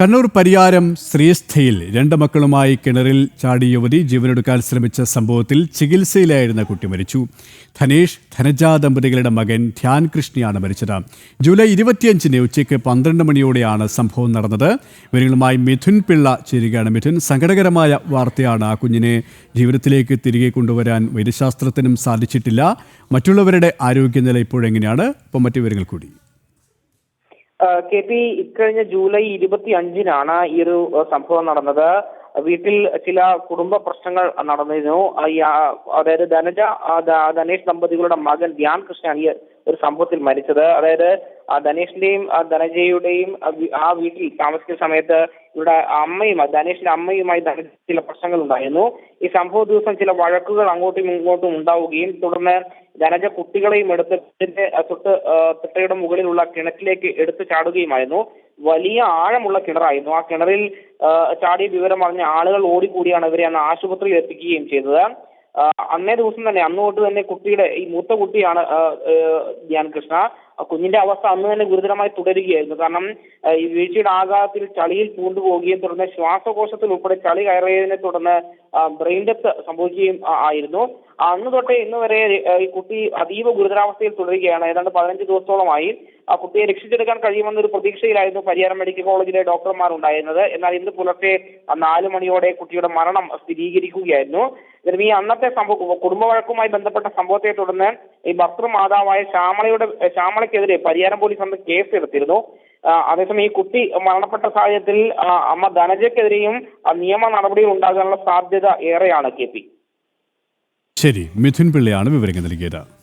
കണ്ണൂർ പരിയാരം ശ്രീസ്ഥയിൽ രണ്ട് മക്കളുമായി കിണറിൽ ചാടി യുവതി ജീവനെടുക്കാൻ ശ്രമിച്ച സംഭവത്തിൽ ചികിത്സയിലായിരുന്ന കുട്ടി മരിച്ചു. ധനേഷ് ധനജ ദമ്പതികളുടെ മകൻ ധ്യാൻ കൃഷ്ണിയാണ് മരിച്ചത്. ജൂലൈ ഇരുപത്തിയഞ്ചിന് ഉച്ചയ്ക്ക് പന്ത്രണ്ട് മണിയോടെയാണ് സംഭവം നടന്നത്. ഇവരുമായി മിഥുൻ പിള്ള ചേരുകയാണ്. മിഥുൻ സങ്കടകരമായ വാർത്തയാണ് ആ കുഞ്ഞിനെ ജീവിതത്തിലേക്ക് തിരികെ കൊണ്ടുവരാൻ വൈദ്യശാസ്ത്രത്തിനും സാധിച്ചിട്ടില്ല. മറ്റുള്ളവരുടെ ആരോഗ്യനില ഇപ്പോഴെങ്ങനെയാണ്? ഇപ്പം മറ്റു വിവരങ്ങൾ കൂടി. കെ പി ഇക്കഴിഞ്ഞ ജൂലൈ ഇരുപത്തി അഞ്ചിനാണ് ഈ ഒരു സംഭവം നടന്നത്. വീട്ടിൽ ചില കുടുംബ പ്രശ്നങ്ങൾ നടന്നിരുന്നു. അതായത് ധനജ ധനേഷ് ദമ്പതികളുടെ മകൻ ധ്യാൻ കൃഷ്ണൻ ഈ ഒരു സംഭവത്തിൽ മരിച്ചത്. അതായത് ധനേഷിന്റെയും ധനജയുടെയും ആ വീട്ടിൽ താമസിക്കുന്ന സമയത്ത് ഇവിടെ അമ്മയും ധനേഷിന്റെ അമ്മയുമായി ചില പ്രശ്നങ്ങൾ ഉണ്ടായിരുന്നു. ഈ സംഭവ ദിവസം ചില വഴക്കുകൾ അങ്ങോട്ടും ഇങ്ങോട്ടും ഉണ്ടാവുകയും തുടർന്ന് ധനജ കുട്ടികളെയും എടുത്ത് തൊട്ട് തിട്ടയുടെ മുകളിലുള്ള കിണറ്റിലേക്ക് എടുത്തു ചാടുകയുമായിരുന്നു. വലിയ ആഴമുള്ള കിണറായിരുന്നു. ആ കിണറിൽ ചാടിയ വിവരം അറിഞ്ഞ ആളുകൾ ഓടിക്കൂടിയാണ് ഇവരെ അന്ന് ആശുപത്രിയിൽ എത്തിക്കുകയും ചെയ്തത്. അന്നേ ദിവസം തന്നെ അന്ന് തൊട്ട് തന്നെ കുട്ടിയുടെ ഈ മൂത്ത കുട്ടിയാണ് ധ്യാൻ കൃഷ്ണ കുഞ്ഞിന്റെ അവസ്ഥ അന്ന് തന്നെ ഗുരുതരമായി തുടരുകയായിരുന്നു. കാരണം ഈ വീഴ്ചയുടെ ആഘാതത്തിൽ ചളിയിൽ പൂണ്ടുപോവുകയും തുടർന്ന് ശ്വാസകോശത്തിൽ ഉൾപ്പെടെ ചളി കയറിയതിനെ തുടർന്ന് ബ്രെയിൻ ഡെത്ത് സംഭവിക്കുകയും ആയിരുന്നു. അന്ന് തൊട്ടേ ഇന്ന് വരെ ഈ കുട്ടി അതീവ ഗുരുതരാവസ്ഥയിൽ തുടരുകയാണ്. ഏതാണ്ട് പതിനഞ്ച് ദിവസത്തോളമായി ആ കുട്ടിയെ രക്ഷിച്ചെടുക്കാൻ കഴിയുമെന്ന ഒരു പ്രതീക്ഷയിലായിരുന്നു പരിയാരം മെഡിക്കൽ കോളേജിലെ ഡോക്ടർമാർ ഉണ്ടായിരുന്നത് എന്നാൽ ഇന്ന് പുലർച്ചെ നാല് മണിയോടെ കുട്ടിയുടെ മരണം സ്ഥിരീകരിക്കുകയായിരുന്നു. ഈ അന്നത്തെ സംഭവം കുടുംബ വഴക്കുമായി ബന്ധപ്പെട്ട സംഭവത്തെ തുടർന്ന് ഈ ഭർത്തൃമാതാവായ ശ്യാമളയുടെ ശ്യാമളയ്ക്കെതിരെ പരിയാരം പോലീസ് അന്ന് കേസ് എടുത്തിരുന്നു അതേസമയം ഈ കുട്ടി മരണപ്പെട്ട സാഹചര്യത്തിൽ അമ്മ ധനജയ്ക്കെതിരെയും നിയമ നടപടികൾ ഉണ്ടാകാനുള്ള സാധ്യത ഏറെയാണ് കെ പി. ശരി മിഥുൻ പിള്ളയാണ് വിവരങ്ങൾ നൽകിയത്.